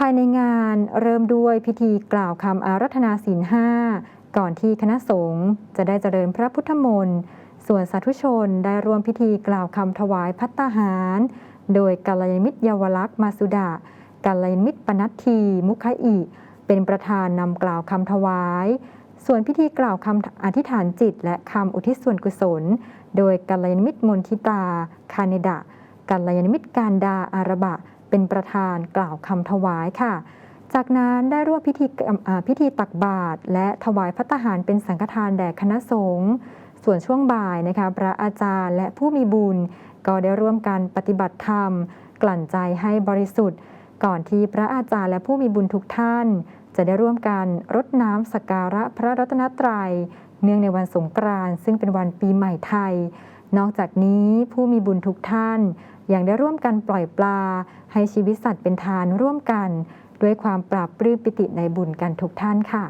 ภายในงานเริ่มด้วยพิธีกล่าวคำอารัธนาศีลห้าก่อนที่คณะสงฆ์จะได้เจริญพระพุทธมนต์ส่วนสาธุชนได้ร่วมพิธีกล่าวคำถวายพัตตาหาร โดยกัลยาณมิตรเยาวลักษณ์มาสุดากัลยาณมิตรปนัตทีมุขอิ เป็นประธานนำกล่าวคำถวาย ส่วนพิธีกล่าวคำอธิษฐานจิต และคำอุทิศส่วนกุศล โดยกัลยาณมิตรมนทิตา คาเนดะกัลยาณมิตรการดาอาระบะ เป็นประธานกล่าวคำถวายค่ะ จากนั้นได้ร่วมพิธีพิธีตักบาตรและถวายพัตหารเป็นสังฆทานแด่คณะสงฆ์ส่วนช่วงบ่ายนะคะพระอาจารย์และผู้มีบุญ ก็ได้ร่วมกันปฏิบัติธรรม กลั่นใจให้บริสุทธิ์ ก่อนที่พระอาจารย์และผู้มีบุญทุกท่าน จะได้ร่วมกันรดน้ำสักการะพระรัตนตรัย เนื่องในวันสงกรานต์ซึ่งเป็นวันปีใหม่ไทย นอกจากนี้ผู้มีบุญทุกท่านยังได้ร่วมกันปล่อยปลา ให้ชีวิตสัตว์เป็นทานร่วมกัน ด้วยความปราบปลื้มปิติในบุญกันทุกท่านค่ะ